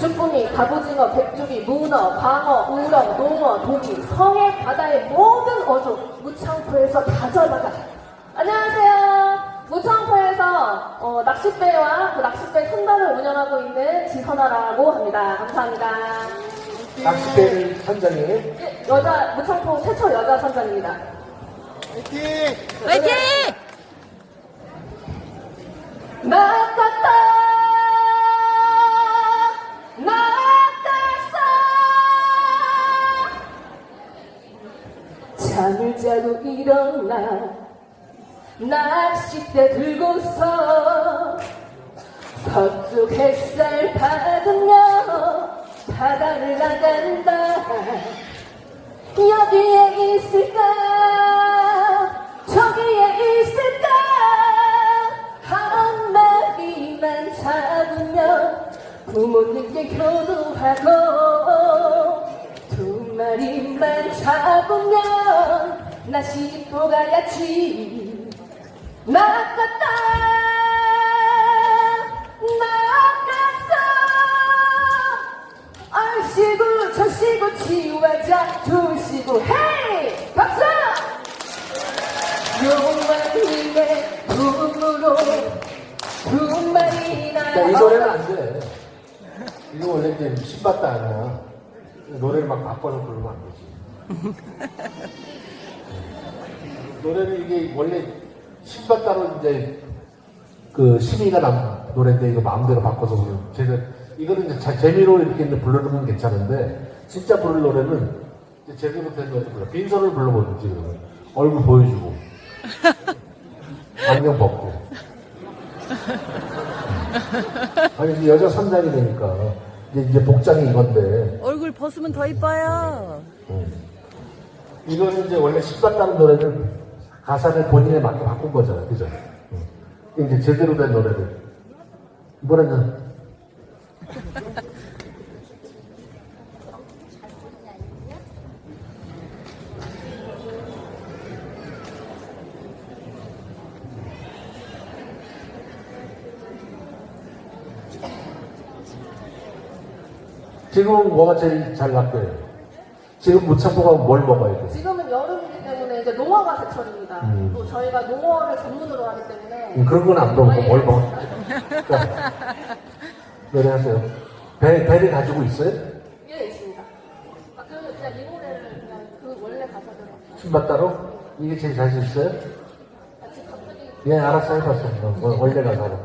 쭈꾸미, 갑오징어, 백조기, 문어, 광어, 우렁, 농어, 도미, 성해, 바다의 모든 어종 무창포에서 다 잡아가. 안녕하세요. 무창포에서 어, 낚싯배와 그 낚싯배 선단을 운영하고 있는 지선아라고 합니다. 감사합니다. 낚싯대 선장님. 예, 여자 무창포 최초 여자 선장입니다. 화이팅! 나갔다 나갔어 잠을 자고 일어나 낚싯대 들고서 서쪽 햇살 받으며 바다를 나간다. 여기에 있을까? 저기에 있을까? 한 마리만 잡으면 부모님께 효도하고 두 마리만 잡으면 나 씻고 가야지. 나갔다 나갔어. 얼씨구 저씨구 치워자 두시구 헤이! 박수! 용마님의 부으로 두 마리나 야, 이 노래는 안 돼. 이거 원래 이제 신받다 아니야. 노래를 막 바꿔서 부르면 안 되지. 노래는 이게 원래 신받다로 이제 그 심의가 난 노래인데 이거 마음대로 바꿔서. 제가 이거는 이제 자- 재미로 이렇게 건 괜찮은데 진짜 부를 노래는 이제 제대로 된 노래 불러. 빈손을 불러보든지 그러면 얼굴 보여주고 안경 벗고. 아니 여자 선장이 되니까 이제, 이제 복장이 이건데 얼굴 벗으면 더 이뻐요. 음. 이거는 이제 원래 신받다는 노래는 가사를 본인에 맞게 바꾼 거잖아요 그죠? 음. 이제 제대로 된 노래를 이번에는 지금은 뭐가 제일 잘 낚여요? 지금 무창포가 뭘 먹어야 돼? 지금은 여름이기 때문에 이제 농어가 제철입니다. 음. 또 저희가 농어를 전문으로 하기 때문에 음, 그런 건 안 먹고 아, 예. 뭘 먹어? 자, 노래하세요. 배, 배를 가지고 있어요? 예 있습니다. 아, 그 그냥 이 노래를 그냥 그 원래 가사대로 신받따로? 이게 제일 자신 있어요? 같이 갑자기 예, 알았어, 해봤어. 어, 원- 원래 가사로.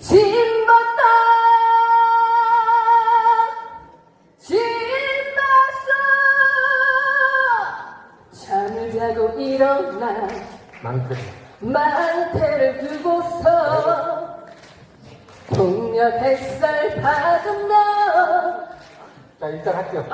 신 일어나 망태. 망태를 두고서 동력 햇살 받으며 자, 일단 할게요.